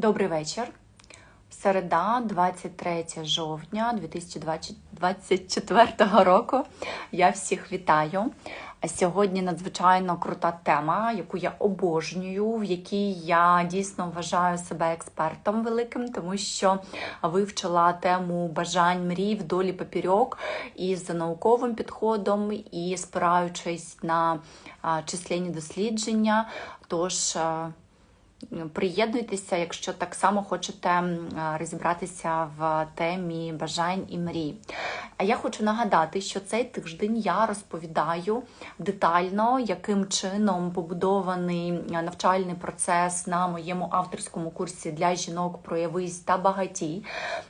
Добрий вечір. Середа, 23 жовтня 2024 року. Я всіх вітаю. Сьогодні надзвичайно крута тема, яку я обожнюю, в якій я дійсно вважаю себе експертом великим, тому що вивчила тему бажань мрій вдолі папірьок із науковим підходом і спираючись на численні дослідження. Тож Приєднуйтеся, якщо так само хочете розібратися в темі бажань і мрій. А я хочу нагадати, що цей тиждень я розповідаю детально, яким чином побудований навчальний процес на моєму авторському курсі для жінок проявись та багатій,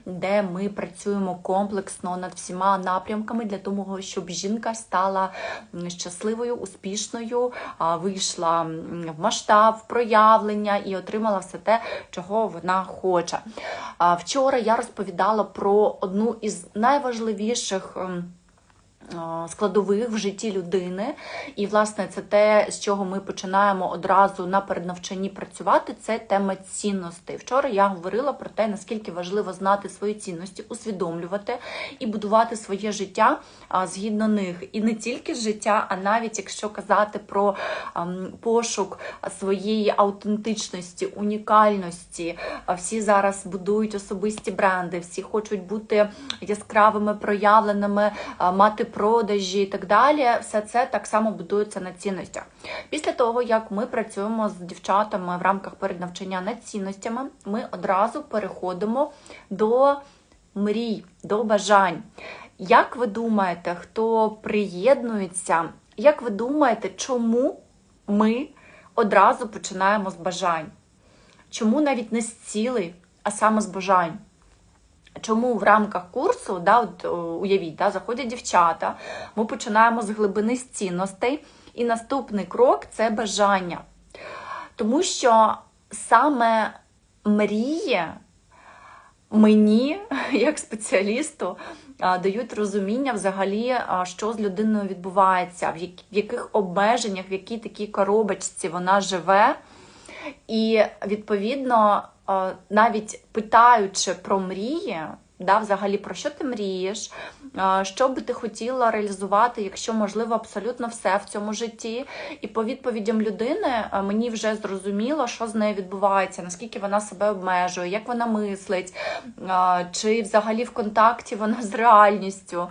де ми працюємо комплексно над всіма напрямками для того, щоб жінка стала щасливою, успішною, вийшла в масштаб, в проявлення і отримала все те, чого вона хоче. Вчора я розповідала про одну із найважливіших. Ем, е, Складових в житті людини, і власне це те, з чого ми починаємо одразу на переднавчанні працювати. Це тема цінностей. Вчора я говорила про те, наскільки важливо знати свої цінності, усвідомлювати і будувати своє життя згідно них. І не тільки життя, а навіть якщо казати про пошук своєї аутентичності, унікальності. Всі зараз будують особисті бренди, всі хочуть бути яскравими, проявленими, мати продажі і так далі. Все це так само будується на цінностях. Після того, як ми працюємо з дівчатами в рамках переднавчання над цінностями, ми одразу переходимо до мрій, до бажань. Як ви думаєте, хто приєднується? Як ви думаєте, чому ми одразу починаємо з бажань? Чому навіть не з цілей, а саме з бажань? Чому в рамках курсу, да, от, уявіть, да, заходять дівчата, ми починаємо з глибини з цінностей, і наступний крок це бажання. Тому що саме мрії мені, як спеціалісту, дають розуміння взагалі, що з людиною відбувається, в яких обмеженнях, в якій такій коробочці вона живе. І відповідно, е, навіть питаючи про мрії, да, взагалі про що ти мрієш, що би ти хотіла реалізувати, якщо можливо абсолютно все в цьому житті. І по відповідям людини мені вже зрозуміло, що з нею відбувається, наскільки вона себе обмежує, як вона мислить, чи взагалі в контакті вона з реальністю,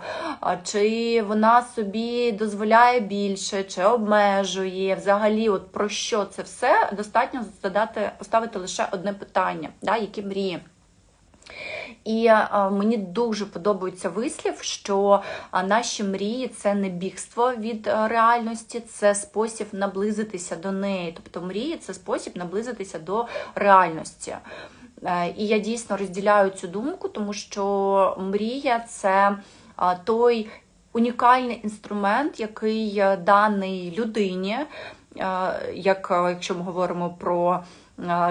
чи вона собі дозволяє більше, чи обмежує. Взагалі, от про що це все достатньо задати, поставити лише одне питання, да, які мрії. І е, мені дуже подобається вислів, що е, наші мрії це не бігство від е, реальності, це спосіб наблизитися до неї. Тобто мрії це спосіб наблизитися до реальності. І я дійсно розділяю цю думку, тому що мрія це той унікальний інструмент, який даний людині, як якщо ми говоримо про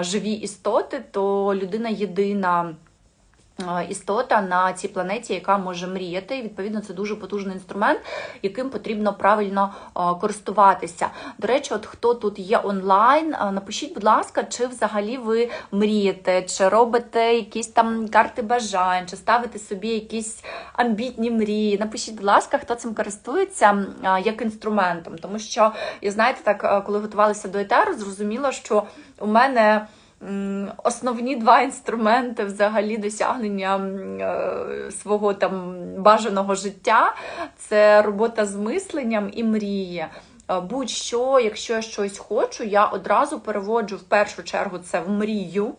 живі істоти, то людина єдина. Е, Істота на цій планеті, яка може мріяти, і відповідно це дуже потужний інструмент, яким потрібно правильно е, користуватися. До речі, от хто тут є онлайн, е, напишіть, будь ласка, чи взагалі ви мрієте, чи робите якісь там карти бажань, чи ставите собі якісь амбітні мрії. Напишіть, будь ласка, хто цим користується як інструментом. Тому що, знаєте, так, коли готувалися до етеру, зрозуміло, що у мене. Основні два інструменти взагалі досягнення е, свого там бажаного життя це робота з мисленням і мрії. Е, Будь-що, якщо я щось хочу, я одразу переводжу в першу чергу це в мрію.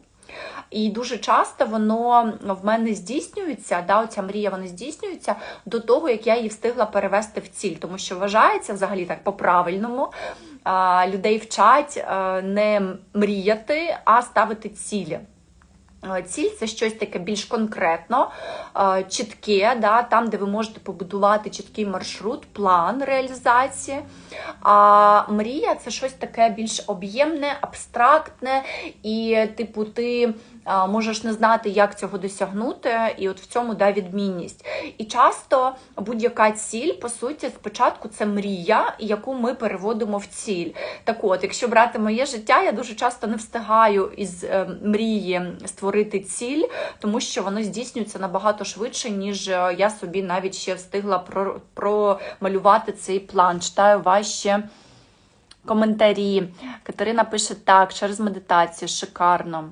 І дуже часто воно в мене здійснюється, да, оця мрія вона здійснюється до того, як я її встигла перевести в ціль. Тому що вважається взагалі так по-правильному. Людей вчать не мріяти, а ставити цілі. Е, Ціль це щось таке більш конкретно, е, чітке, да, там, де ви можете побудувати чіткий маршрут, план реалізації. А мрія це щось таке більш об'ємне, абстрактне, і, типу, ти можеш не знати, як цього досягнути, і от в цьому да, відмінність. І часто будь-яка ціль, по суті, спочатку це мрія, яку ми переводимо в ціль. Так от, якщо брати моє життя, я дуже часто не встигаю із е, мрії створити ціль, тому що воно здійснюється набагато швидше, ніж е, я собі навіть ще встигла промалювати цей план. Читаю ваші коментарі. Катерина пише так, через медитацію, шикарно.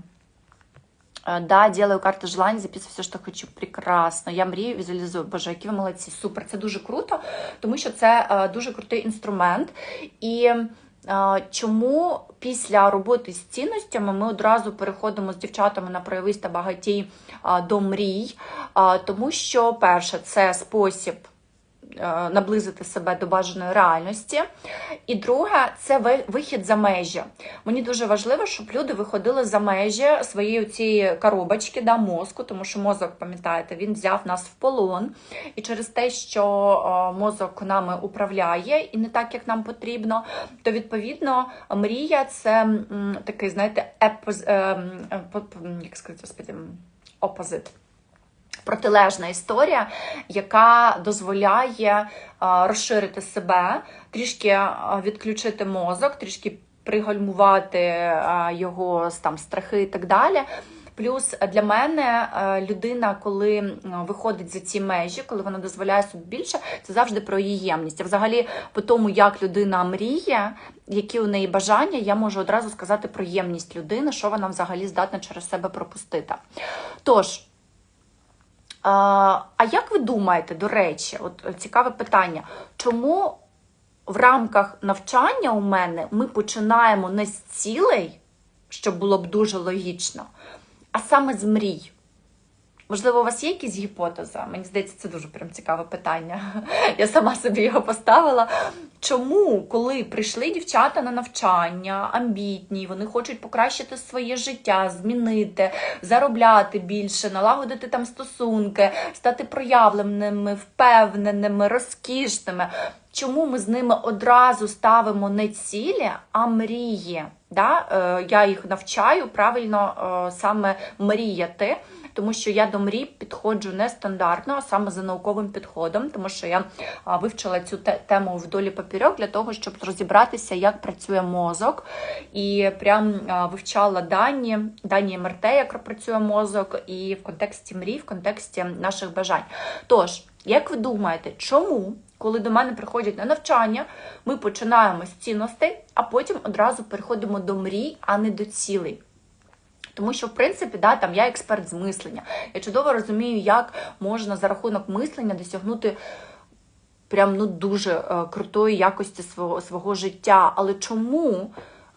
Е, Да, делаю карти желань, записую все, що хочу. Прекрасно. Я мрію, візуалізую. Боже, які ви молодці. Супер, це дуже круто, тому що це дуже крутий інструмент. І е, чому після роботи з цінностями ми одразу переходимо з дівчатами на проявись та багатій до мрій? Тому що, перше, це спосіб. Е, Наблизити себе до бажаної реальності. І друге, це ви- вихід за межі. Мені дуже важливо, щоб люди виходили за межі своєї цієї коробочки да, мозку, тому що мозок, пам'ятаєте, він взяв нас в полон. І через те, що е, мозок нами управляє і не так, як нам потрібно, то відповідно мрія це такий, знаєте, епоз, е, м, е, по- по- як сказати, опозит протилежна історія, яка дозволяє розширити себе, трішки відключити мозок, трішки пригальмувати його там страхи і так далі. Плюс для мене е, людина, коли виходить за ці межі, коли вона дозволяє собі більше, це завжди про її ємність. А взагалі, по тому, як людина мріє, які у неї бажання, я можу одразу сказати про ємність людини, що вона взагалі здатна через себе пропустити. Тож. А, як ви думаєте, до речі, от цікаве питання, чому в рамках навчання у мене ми починаємо не з цілей, що було б дуже логічно, а саме з мрій? Можливо, у вас є якісь гіпотези? Мені здається, це дуже прям цікаве питання. Я сама собі його поставила. Чому, коли прийшли дівчата на навчання, амбітні, вони хочуть покращити своє життя, змінити, заробляти більше, налагодити там стосунки, стати проявленими, впевненими, розкішними. Чому ми з ними одразу ставимо не цілі, а мрії? Да? Е, Я їх навчаю правильно е, саме мріяти тому що я до мрій підходжу не стандартно, а саме за науковим підходом, тому що я вивчила цю те- тему вдолі папірьок для того, щоб розібратися, як працює мозок, і прям вивчала дані, дані МРТ, як працює мозок, і в контексті мрій, в контексті наших бажань. Тож, як ви думаєте, чому? Коли до мене приходять на навчання, ми починаємо з цінностей, а потім одразу переходимо до мрій, а не до цілей. Тому що, в принципі, да, там я експерт з мислення. Я чудово розумію, як можна за рахунок мислення досягнути прям ну дуже е, крутої якості свого, свого життя. Але чому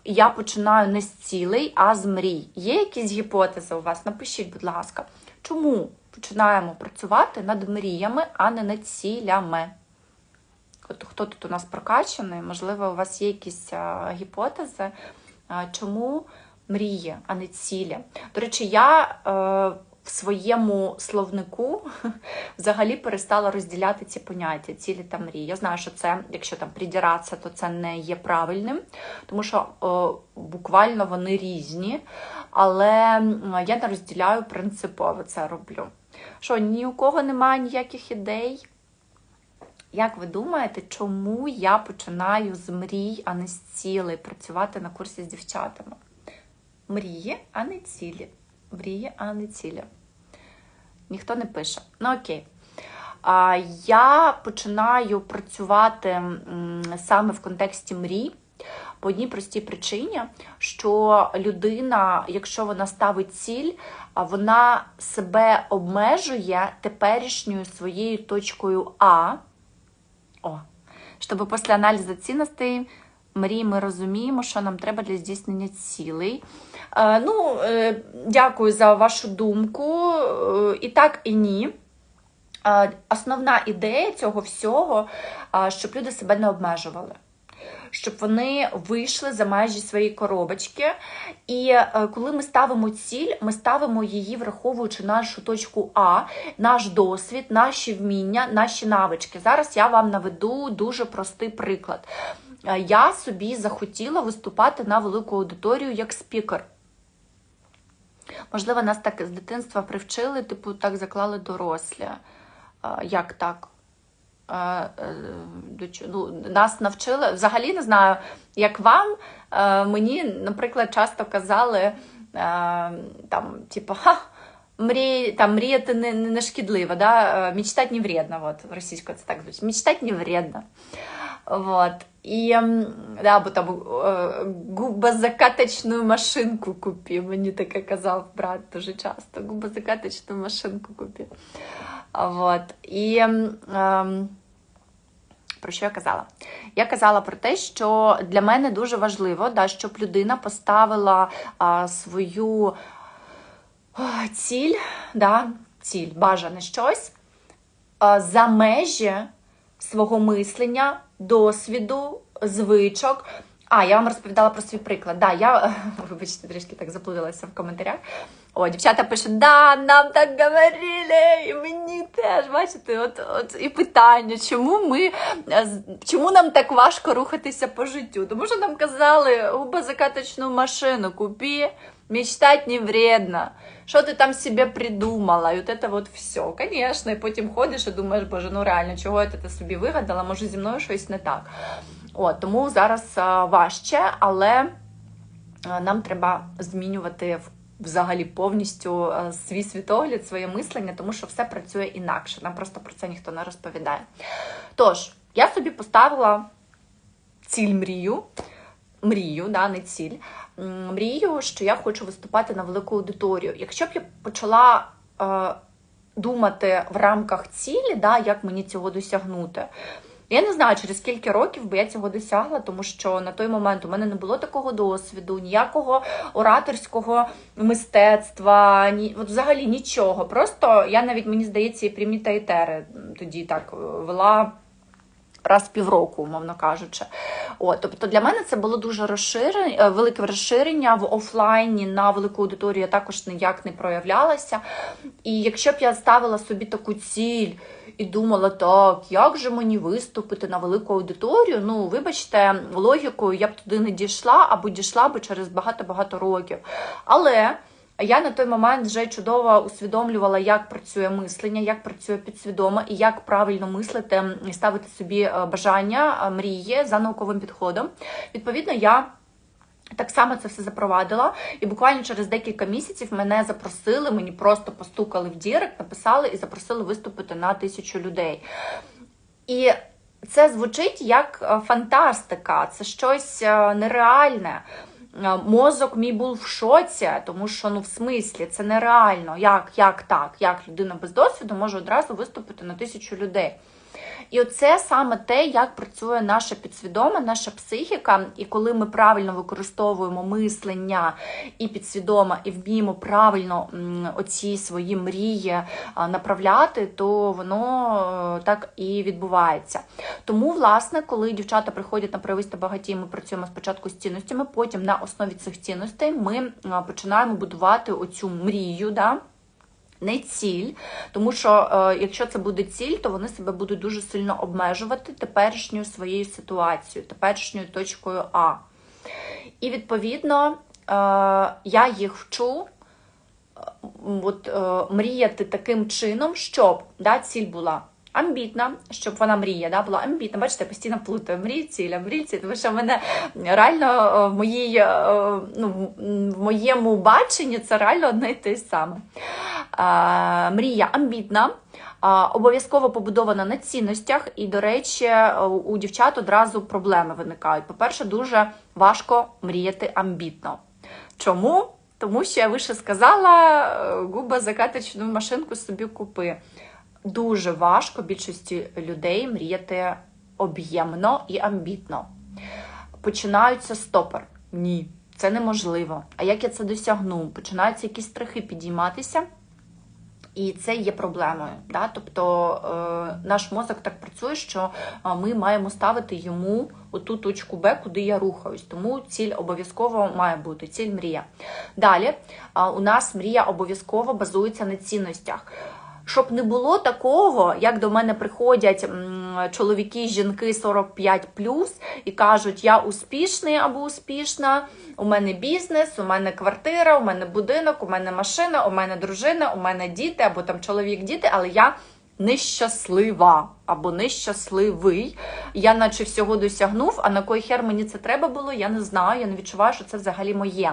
я починаю не з цілей, а з мрій? Є якісь гіпотези у вас? Напишіть, будь ласка, чому починаємо працювати над мріями, а не над цілями? От хто тут у нас прокачаний? Можливо, у вас є якісь а, гіпотези, а, чому мрії, а не цілі. До речі, я е, в своєму словнику взагалі перестала розділяти ці поняття, цілі та мрії. Я знаю, що це, якщо там придіратися, то це не є правильним, тому що е, буквально вони різні, але я не розділяю принципово це роблю. Що, ні у кого немає ніяких ідей? Як ви думаєте, чому я починаю з мрій, а не з цілей працювати на курсі з дівчатами? Мрії, а не цілі. Мрії, а не цілі. Ніхто не пише. Ну окей. А, я починаю працювати саме в контексті мрій по одній простій причині, що людина, якщо вона ставить ціль, вона себе обмежує теперішньою своєю точкою А. О, щоб після аналізу цінностей мрії ми розуміємо, що нам треба для здійснення цілей. Е, ну, е, дякую за вашу думку. Е, і так, і ні. Основна ідея цього всього, щоб люди себе не обмежували. щоб вони вийшли за межі своєї коробочки. І коли ми ставимо ціль, ми ставимо її, враховуючи нашу точку А, наш досвід, наші вміння, наші навички. Зараз я вам наведу дуже простий приклад. Е, Я собі захотіла виступати на велику аудиторію як спікер. Можливо, нас так з дитинства привчили, типу, так заклали дорослі. Е, Як так? Е, ну, Нас навчили. Взагалі не знаю, як вам. Мені, наприклад, часто казали там, типу, ха. Мрій, там, мріяти не, не, шкідливо, да? е, не вредно, вот, російською це так звучить. Мечтать не вредно. Вот. М, да, бо там е, губозакаточну машинку купи. Мені таке казав брат дуже часто. Губозакаточну машинку купи. Вот. І ем, про що я казала? Я казала про те, що для мене дуже важливо, да, щоб людина поставила свою ціль, да, ціль, бажане щось за межі свого мислення, досвіду, звичок. А, я вам розповідала про свій приклад. Да, я, вибачте, трішки так заплуталася в коментарях. О, дівчата пишуть, да, нам так говорили, і мені теж, бачите, от, от і питання, чому ми, е, чому нам так важко рухатися по життю? Тому що нам казали, губозакаточну машину купи, мечтать не вредно. Що ти там себе придумала? І от це от все. Звісно, і потім ходиш і думаєш, боже, ну реально, чого я це собі вигадала? Може, зі мною щось не так. От, тому зараз а, важче, але а, нам треба змінювати взагалі повністю а, свій світогляд, своє мислення, тому що все працює інакше. Нам просто про це ніхто не розповідає. Тож, я собі поставила ціль мрію. Мрію, да, не ціль. Мрію, що я хочу виступати на велику аудиторію. Якщо б я почала е, думати в рамках цілі, да, як мені цього досягнути. Я не знаю, через скільки років би я цього досягла, тому що на той момент у мене не було такого досвіду, ніякого ораторського мистецтва, ні, от взагалі нічого. Просто я навіть, мені здається, і прямі та етери тоді так е, вела раз в півроку, умовно кажучи. От, тобто для мене це було дуже розширення, велике розширення в офлайні на велику аудиторію я також ніяк не проявлялася. І якщо б я ставила собі таку ціль і думала, так, як же мені виступити на велику аудиторію, ну, вибачте, логікою я б туди не дійшла або дійшла б через багато-багато років. Але я на той момент вже чудово усвідомлювала, як працює мислення, як працює підсвідомо і як правильно мислити і ставити собі е, бажання, е, мрії за науковим підходом. Відповідно, я. Так само це все запровадила, і буквально через декілька місяців мене запросили, мені просто постукали в Дірект, написали і запросили виступити на тисячу людей. І це звучить як е, фантастика, це щось е, нереальне. Е, Мозок мій був в шоці, тому що ну в смислі це нереально. Як, як так? Як людина без досвіду може одразу виступити на тисячу людей? І оце саме те, як працює наша підсвідома, наша психіка. І коли ми правильно використовуємо мислення і підсвідомо, і вміємо правильно оці свої мрії направляти, то воно е, так і відбувається. Тому, власне, коли дівчата приходять на прависто багаті, ми працюємо спочатку з цінностями, потім на основі цих цінностей ми починаємо будувати оцю мрію. Да? Не ціль, тому що е, якщо це буде ціль, то вони себе будуть дуже сильно обмежувати теперішньою своєю ситуацією, теперішньою точкою А. І відповідно е, я їх вчу е, от, е, мріяти таким чином, щоб да, ціль була. Амбітна, щоб вона мрія, да, була амбітна. Бачите, постійно плутаю мрію, ціль, а мрію, ціль, тому що в мене реально е, в, моїй, е, ну, в моєму баченні це реально одне й те саме. Е, Мрія амбітна, а, обов'язково побудована на цінностях, і, до речі, у дівчат одразу проблеми виникають. По-перше, дуже важко мріяти амбітно. Чому? Тому що я вище сказала, губа закаточну машинку собі купи. Дуже важко більшості людей мріяти об'ємно і амбітно. Починаються стопор. Ні, це неможливо. А як я це досягну? Починаються якісь страхи підійматися. І це є проблемою. Да? Тобто е, наш мозок так працює, що е, ми маємо ставити йому оту точку Б, куди я рухаюсь. Тому ціль обов'язково має бути ціль мрія. Далі е, у нас мрія обов'язково базується на цінностях. Щоб не було такого, як до мене приходять чоловіки, жінки 45 і кажуть, я успішний або успішна, у мене бізнес, у мене квартира, у мене будинок, у мене машина, у мене дружина, у мене діти, або там чоловік, діти, але я нещаслива або нещасливий. Я наче всього досягнув, а на кой хер мені це треба було, я не знаю, я не відчуваю, що це взагалі моє.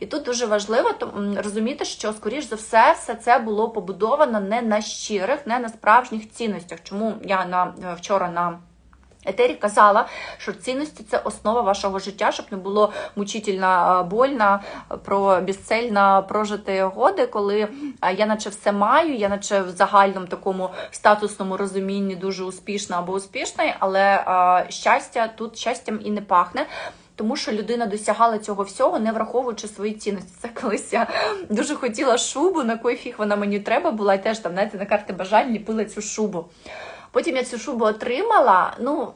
І тут дуже важливо розуміти, що, скоріш за все, все це було побудовано не на щирих, не на справжніх цінностях. Чому я на вчора на Етері казала, що цінності це основа вашого життя, щоб не було мучительно е, больно е, про безцельно прожити годи, коли е, я наче все маю, я наче в загальному такому статусному розумінні дуже успішна або успішна, але щастя тут щастям і не пахне. Тому що людина досягала цього всього, не враховуючи свої цінності. Це колись я дуже хотіла шубу, на кой фіг вона мені треба була, і теж там знаєте, на карти бажань ліпила цю шубу. Потім я цю шубу отримала. Ну,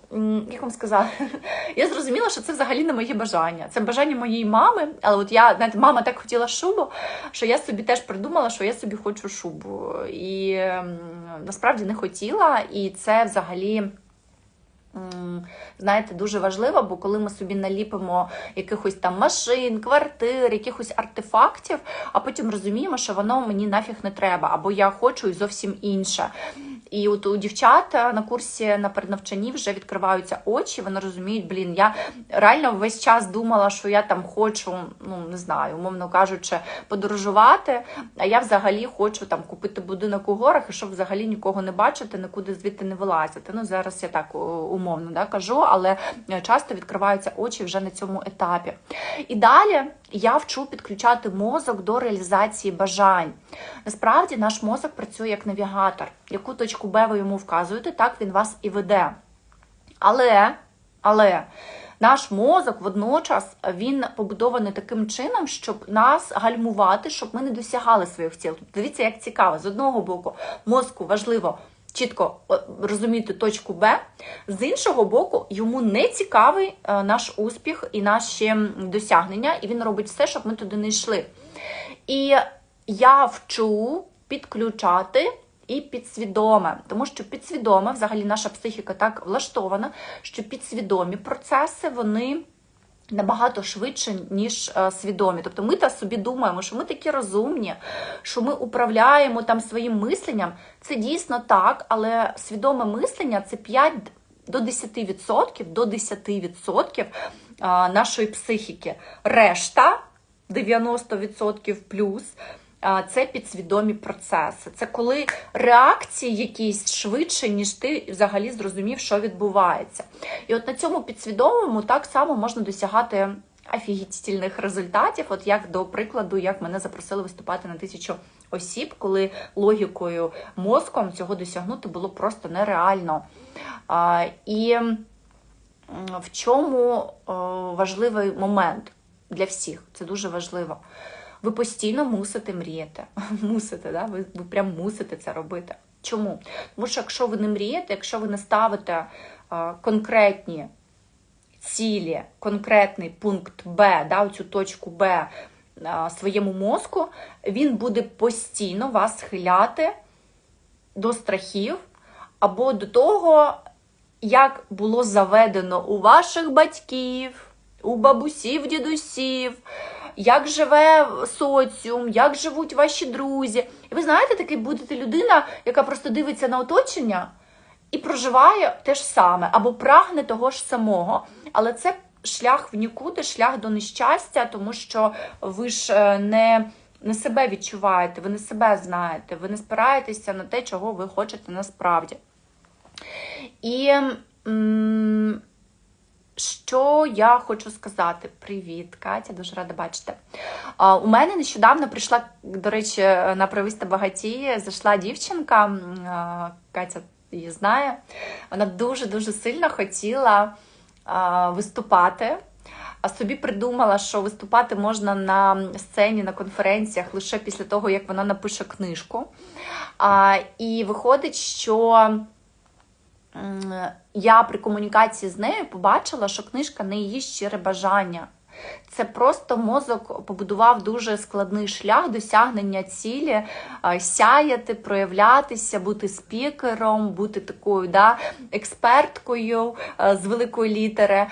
як вам сказати, я зрозуміла, що це взагалі не моє бажання. Це бажання моєї мами. Але от я, знаєте, мама так хотіла шубу, що я собі теж придумала, що я собі хочу шубу. І насправді не хотіла, і це взагалі. Знаєте, дуже важливо, бо коли ми собі наліпимо якихось там машин, квартир, якихось артефактів, а потім розуміємо, що воно мені нафіг не треба, або я хочу і зовсім інше. І от у дівчат на курсі на переднавчанні вже відкриваються очі, вони розуміють, блін, я реально весь час думала, що я там хочу, ну не знаю, умовно кажучи, подорожувати. А я взагалі хочу там купити будинок у горах, і щоб взагалі нікого не бачити, нікуди звідти не вилазити. Ну зараз я так умовно да, кажу, але часто відкриваються очі вже на цьому етапі. І далі я вчу підключати мозок до реалізації бажань. Насправді наш мозок працює як навігатор. Яку точку Б ви йому вказуєте, так він вас і веде. Але, але. Наш мозок водночас він побудований таким чином, щоб нас гальмувати, щоб ми не досягали своїх цілей. Тобто, дивіться, як цікаво, з одного боку, мозку важливо чітко розуміти точку Б, з іншого боку, йому не цікавий е, наш успіх і наші досягнення, і він робить все, щоб ми туди не йшли. І я вчу підключати. І підсвідоме, тому що підсвідоме, взагалі, наша психіка так влаштована, що підсвідомі процеси вони набагато швидше, ніж е, свідомі. Тобто ми та собі думаємо, що ми такі розумні, що ми управляємо там своїм мисленням. Це дійсно так, але свідоме мислення це 5 до 10%, до 10% е, нашої психіки. Решта 90% плюс це підсвідомі процеси. Це коли реакції якісь швидше, ніж ти взагалі зрозумів, що відбувається. І от на цьому підсвідомому так само можна досягати офігітельних результатів. От як до прикладу, як мене запросили виступати на тисячу осіб, коли логікою мозком цього досягнути було просто нереально. А, І в чому важливий момент для всіх? Це дуже важливо. Ви постійно мусите мріяти. Мусите, да? ви, ви прям мусите це робити. Чому? Тому що якщо ви не мрієте, якщо ви не ставите а, конкретні цілі, конкретний пункт Б, да, цю точку Б а, своєму мозку, він буде постійно вас схиляти до страхів або до того, як було заведено у ваших батьків, у бабусів, дідусів як живе соціум, як живуть ваші друзі. І ви знаєте, такий будете людина, яка просто дивиться на оточення і проживає те ж саме, або прагне того ж самого. Але це шлях в нікуди, шлях до нещастя, тому що ви ж е, не. Не себе відчуваєте, ви не себе знаєте, ви не спираєтеся на те, чого ви хочете насправді. І що я хочу сказати? Привіт, Катя, дуже рада бачити. У мене нещодавно прийшла, до речі, на привиста багатії, зайшла дівчинка, Катя її знає. Вона дуже-дуже сильно хотіла виступати. а собі придумала, що виступати можна на сцені, на конференціях лише після того, як вона напише книжку. А, І виходить, що я при комунікації з нею побачила, що книжка не її щире бажання. Це просто мозок побудував дуже складний шлях досягнення цілі, сяяти, проявлятися, бути спікером, бути такою да, експерткою з великої літери.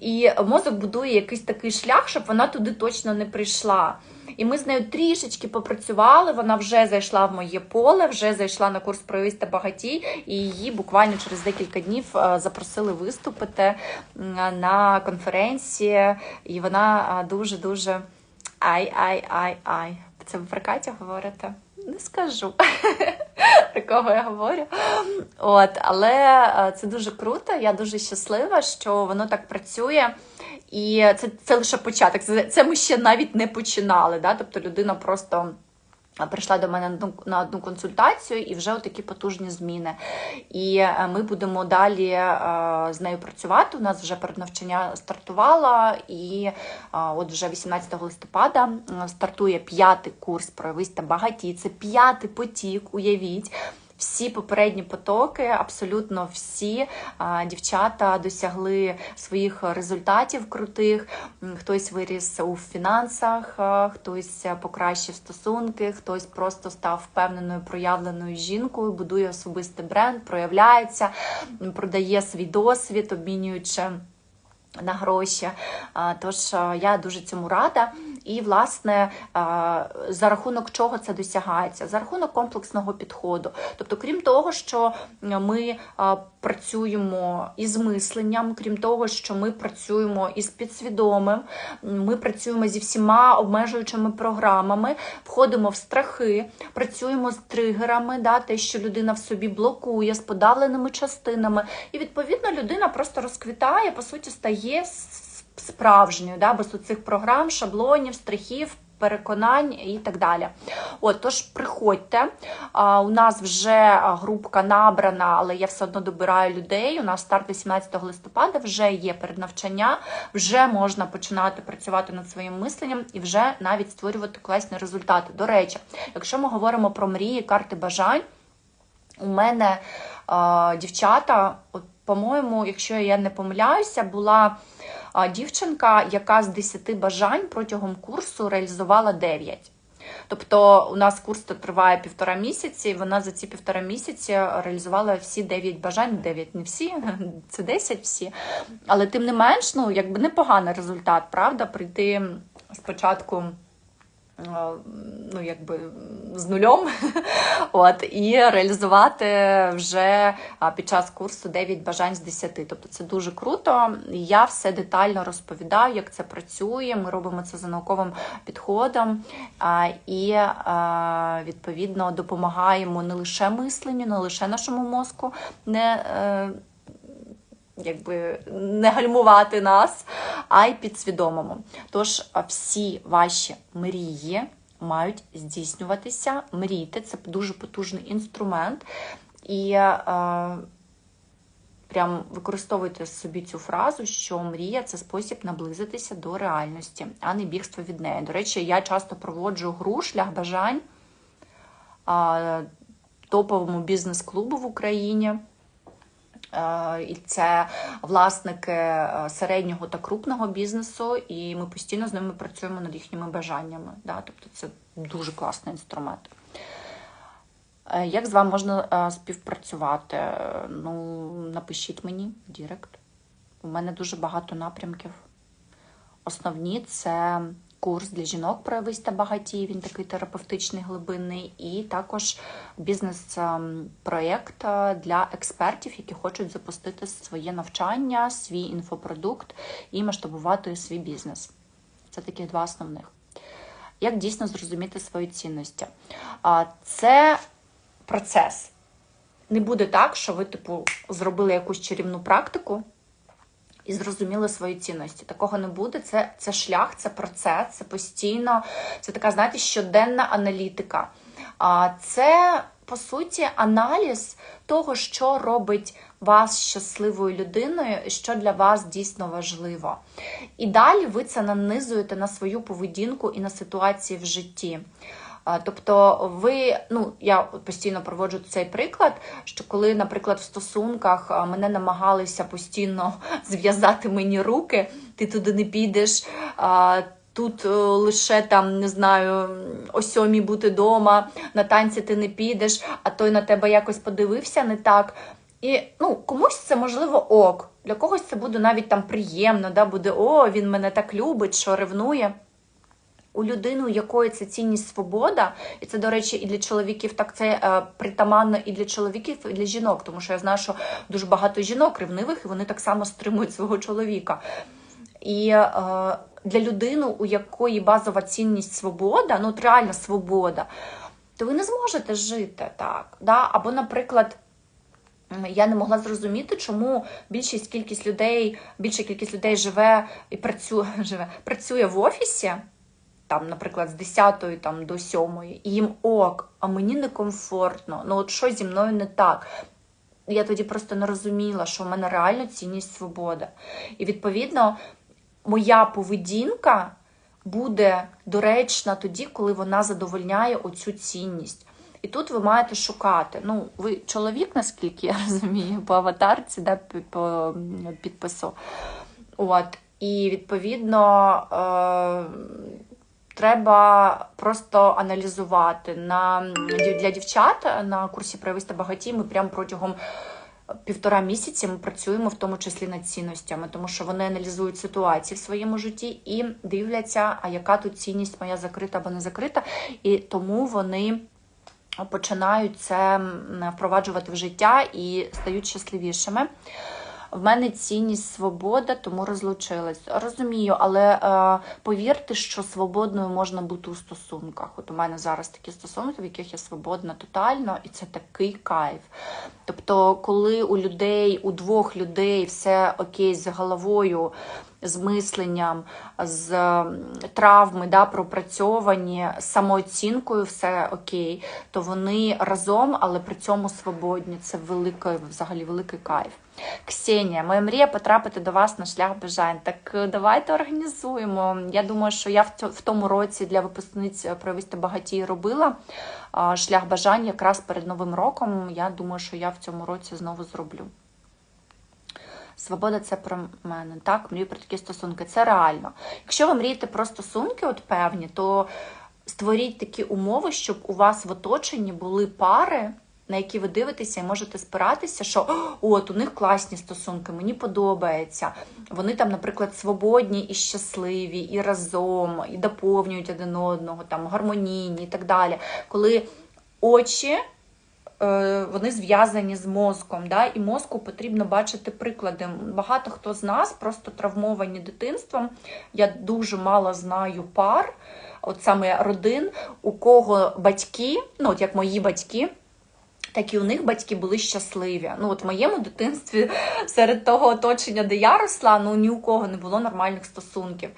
І мозок будує якийсь такий шлях, щоб вона туди точно не прийшла. І ми з нею трішечки попрацювали. Вона вже зайшла в моє поле, вже зайшла на курс «Проявись та багатій, і її буквально через декілька днів е, запросили виступити на конференції. І вона дуже дуже ай-ай-ай-ай. Це ви про Катю говорите? Не скажу, про кого я говорю. От, Але е, це дуже круто. Я дуже щаслива, що воно так працює. І це це лише початок. Це, це ми ще навіть не починали. Да? Тобто людина просто. Прийшла до мене на одну консультацію і вже такі потужні зміни. І е, ми будемо далі е, з нею працювати. У нас вже переднавчання стартувало, і е, от вже 18 листопада стартує п'ятий курс «Проявись та багаті. Це п'ятий потік, уявіть всі попередні потоки, абсолютно всі дівчата досягли своїх результатів крутих. Хтось виріс у фінансах, хтось покращив стосунки, хтось просто став впевненою проявленою жінкою, будує особистий бренд, проявляється, продає свій досвід, обмінюючи. На гроші, тож я дуже цьому рада. І, власне, за рахунок чого це досягається? За рахунок комплексного підходу. Тобто, крім того, що ми працюємо із мисленням, крім того, що ми працюємо із підсвідомим, ми працюємо зі всіма обмежуючими програмами, входимо в страхи, працюємо з тригерами, да, те, що людина в собі блокує, з подавленими частинами. І, відповідно, людина просто розквітає, по суті, стає справжньою, да, без цих програм, шаблонів, страхів. Переконань і так далі. От, Тож приходьте. А, У нас вже групка набрана, але я все одно добираю людей. У нас старт 18 листопада вже є переднавчання, вже можна починати працювати над своїм мисленням і вже навіть створювати класні результати. До речі, якщо ми говоримо про мрії, карти бажань, у мене а, дівчата, от, по-моєму, якщо я не помиляюся, була дівчинка, яка з 10 бажань протягом курсу реалізувала 9. Тобто у нас курс триває півтора місяці, і вона за ці півтора місяці реалізувала всі 9 бажань, 9 не всі, це 10 всі. Але тим не менш, ну якби непоганий результат, правда, прийти спочатку ну, якби з нульом, от, і реалізувати вже під час курсу 9 бажань з 10. Тобто це дуже круто. Я все детально розповідаю, як це працює. Ми робимо це за науковим підходом і, відповідно, допомагаємо не лише мисленню, не лише нашому мозку. не е, якби не гальмувати нас, а й підсвідомому. Тож всі ваші мрії мають здійснюватися. Мрійте, це дуже потужний інструмент. І е, прям використовуйте собі цю фразу, що мрія це спосіб наблизитися до реальності, а не бігство від неї. До речі, я часто проводжу гру шлях бажань е, топовому бізнес-клубу в Україні. Е, і це власники е, середнього та крупного бізнесу, і ми постійно з ними працюємо над їхніми бажаннями. Да? Тобто це дуже класний інструмент. Е, як з вами можна співпрацювати? Ну, напишіть мені в Дірект. У мене дуже багато напрямків. Основні це курс для жінок проявись та багатій, він такий терапевтичний глибинний, і також бізнес-проєкт е, для експертів, які хочуть запустити своє навчання, свій інфопродукт і масштабувати свій бізнес. Це такі два основних. Як дійсно зрозуміти свої цінності? Це процес. Не буде так, що ви, типу, зробили якусь чарівну практику і зрозуміли свої цінності. Такого не буде. Це це шлях, це процес, це постійно, це така, знаєте, щоденна аналітика. А це по суті аналіз того, що робить вас щасливою людиною, що для вас дійсно важливо. І далі ви це нанизуєте на свою поведінку і на ситуації в житті. Тобто, ви, ну я постійно проводжу цей приклад, що коли, наприклад, в стосунках мене намагалися постійно зв'язати мені руки, ти туди не підеш. Тут е, лише там не знаю, о сьомій бути вдома, на танці ти не підеш, а той на тебе якось подивився не так. І ну, комусь це можливо ок, для когось це буде навіть там приємно, да, буде о, він мене так любить, що ревнує. У людини, у якої це цінність свобода, і це, до речі, і для чоловіків так це е, притаманно і для чоловіків, і для жінок, тому що я знаю, що дуже багато жінок ревнивих, і вони так само стримують свого чоловіка. І е, для людини, у якої базова цінність свобода, ну от реальна свобода, то ви не зможете жити так. Да? Або, наприклад, я не могла зрозуміти, чому більшість кількість людей, більша кількість людей живе і працює, живе, працює в офісі. Там, наприклад, з 10 там, до 7, і їм ок, а мені некомфортно. Ну, от що зі мною не так. Я тоді просто не розуміла, що в мене реально цінність свобода. І відповідно, моя поведінка буде доречна тоді, коли вона задовольняє оцю цінність. І тут ви маєте шукати. Ну, ви чоловік, наскільки я розумію, по аватарці, да, по підпису. От. І відповідно е, треба просто аналізувати. На, для дівчат на курсі «Проявись та багаті ми прямо протягом півтора місяці ми працюємо в тому числі над цінностями, тому що вони аналізують ситуації в своєму житті і дивляться, а яка тут цінність моя закрита або не закрита, і тому вони починають це впроваджувати в життя і стають щасливішими. В мене цінність свобода, тому розлучилась. Розумію, але е, повірте, що свободною можна бути у стосунках. От у мене зараз такі стосунки, в яких я свободна тотально, і це такий кайф. Тобто, коли у людей, у двох людей все окей з головою, з мисленням, з травми, да, пропрацьовані, самооцінкою все окей, то вони разом, але при цьому свободні. Це великий, взагалі великий кайф. Ксенія, моя мрія потрапити до вас на шлях бажань. Так е, давайте організуємо. Я думаю, що я в тому році для випускниць е, «Провести багатій робила шлях бажань якраз перед Новим роком. Я думаю, що я в цьому році знову зроблю. Свобода це про мене. Так, мрію про такі стосунки. Це реально. Якщо ви мрієте про стосунки, от певні, то створіть такі умови, щоб у вас в оточенні були пари, на які ви дивитеся і можете спиратися, що от у них класні стосунки, мені подобається. Вони там, наприклад, свободні і щасливі, і разом, і доповнюють один одного, там гармонійні і так далі. Коли очі вони зв'язані з мозком, да? і мозку потрібно бачити приклади. Багато хто з нас просто травмовані дитинством. Я дуже мало знаю пар, от саме родин, у кого батьки, ну от як мої батьки. Так і у них батьки були щасливі. Ну, от в моєму дитинстві серед того оточення, де я росла, ну ні у кого не було нормальних стосунків.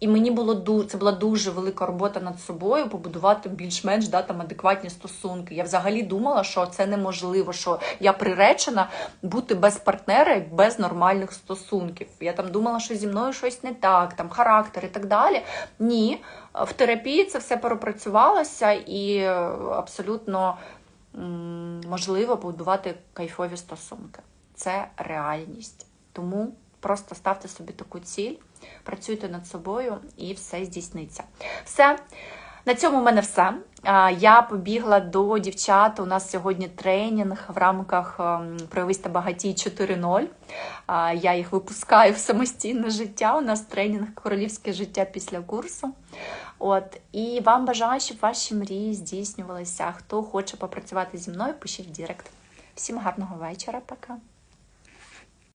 І мені було це була дуже велика робота над собою побудувати більш-менш да, там, адекватні стосунки. Я взагалі думала, що це неможливо, що я приречена бути без партнера і без нормальних стосунків. Я там думала, що зі мною щось не так, там характер і так далі. Ні, в терапії це все пропрацювалося і абсолютно можливо побудувати кайфові стосунки. Це реальність. Тому просто ставте собі таку ціль, працюйте над собою і все здійсниться. Все. На цьому в мене все. Я побігла до дівчат. У нас сьогодні тренінг в рамках ем, «Проявись та багатій 4.0. А, Я їх випускаю в самостійне життя. У нас тренінг Королівське життя після курсу. От і вам бажаю, щоб ваші мрії здійснювалися. Хто хоче попрацювати зі мною, пишіть в Дірект. Всім гарного вечора, пока.